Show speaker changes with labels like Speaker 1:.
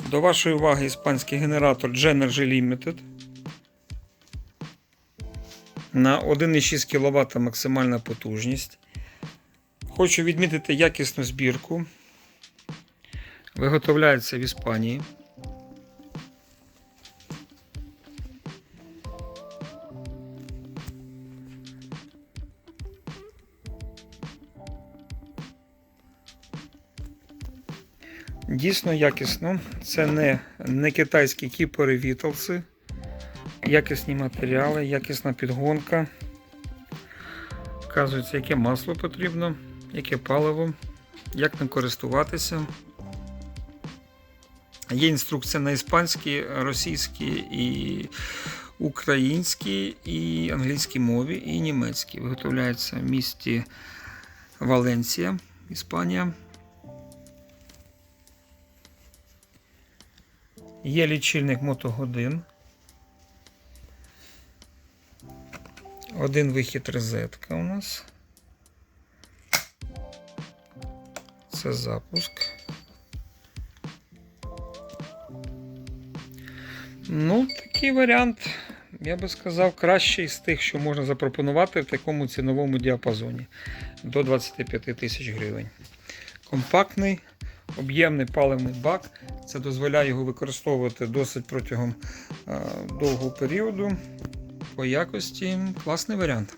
Speaker 1: До вашої уваги іспанський генератор Genergy Limited. На 1,6 кВт максимальна потужність. Хочу відмітити якісну збірку. Виготовляється в Іспанії. Дійсно якісно. Це не, не китайські кіпери Вітлси. Якісні матеріали, якісна підгонка. Вказується, яке масло потрібно, яке паливо, як ним користуватися. Є інструкція на іспанській, російській і українській, і англійській мові, і німецькій. Виготовляється в місті Валенсія, Іспанія. Є лічильник мотогодин. Один вихід розетка у нас. Це запуск. Ну, такий варіант, я би сказав, кращий з тих, що можна запропонувати в такому ціновому діапазоні до 25 тисяч гривень. Компактний, об'ємний паливний бак. Це дозволяє його використовувати досить протягом е, довгого періоду. По якості класний варіант.